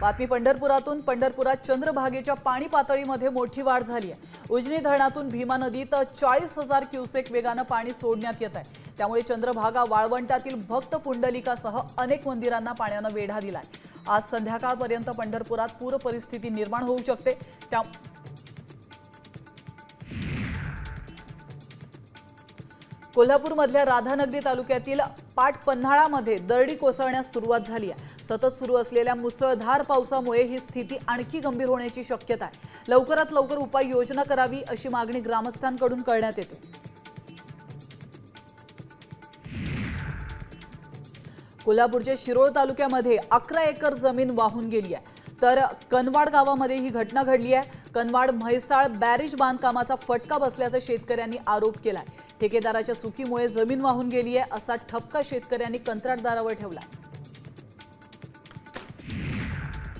बातमी पंढरपुरातून पंढरपुरात चंद्रभागेच्या पाणी पातळीमध्ये मोठी वाढ झाली आहे. उजनी धरणातून भीमा नदीत चाळीस हजार क्युसेक वेगानं पाणी सोडण्यात येत आहे. त्यामुळे चंद्रभागा वाळवंटातील भक्त पुंडलिकासह अनेक मंदिरांना पाण्यानं वेढा दिलाय. आज संध्याकाळपर्यंत पंढरपुरात पूर परिस्थिती निर्माण होऊ शकते. त्या कोल्हापूरमधल्या राधानगरी तालुक्यातील पाट पन्हाळामध्ये दरडी कोसळण्यास सुरुवात झाली आहे. सतत सुरू असलेल्या मुसळधार पावसामुळे ही स्थिती आणखी गंभीर होण्याची शक्यता आहे. लवकरात लवकर उपाययोजना करावी अशी मागणी ग्रामस्थांकडून करण्यात येते. कोल्हापूरच्या शिरोळ तालुक्यामध्ये अकरा एकर जमीन वाहून गेली आहे. तर कनवाड गावामध्ये ही घटना घडली आहे. कनवाड म्हैसाळ बॅरेज बांधकामाचा फटका बसल्याचा शेतकऱ्यांनी आरोप केलाय. ठेकेदाराच्या चुकीमुळे जमीन वाहून गेली आहे असा ठपका शेतकऱ्यांनी कंत्राटदारावर ठेवला.